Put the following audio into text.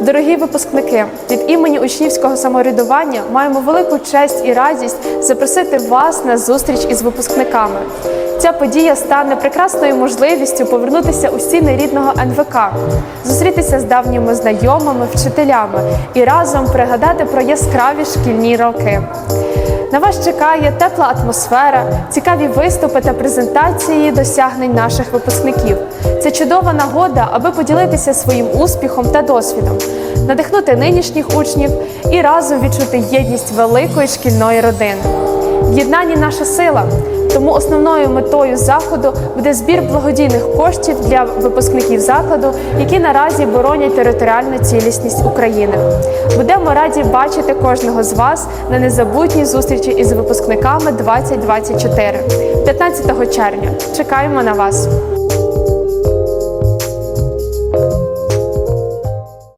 Дорогі випускники, від імені учнівського самоврядування маємо велику честь і радість запросити вас на зустріч із випускниками. Ця подія стане прекрасною можливістю повернутися у стіни рідного НВК, зустрітися з давніми знайомими, вчителями і разом пригадати про яскраві шкільні роки. На вас чекає тепла атмосфера, цікаві виступи та презентації досягнень наших випускників. Чудова нагода, аби поділитися своїм успіхом та досвідом, надихнути нинішніх учнів і разом відчути єдність великої шкільної родини. В єднанні наша сила. Тому основною метою заходу буде збір благодійних коштів для випускників закладу, які наразі боронять територіальну цілісність України. Будемо раді бачити кожного з вас на незабутній зустрічі із випускниками 2024 15 червня. Чекаємо на вас.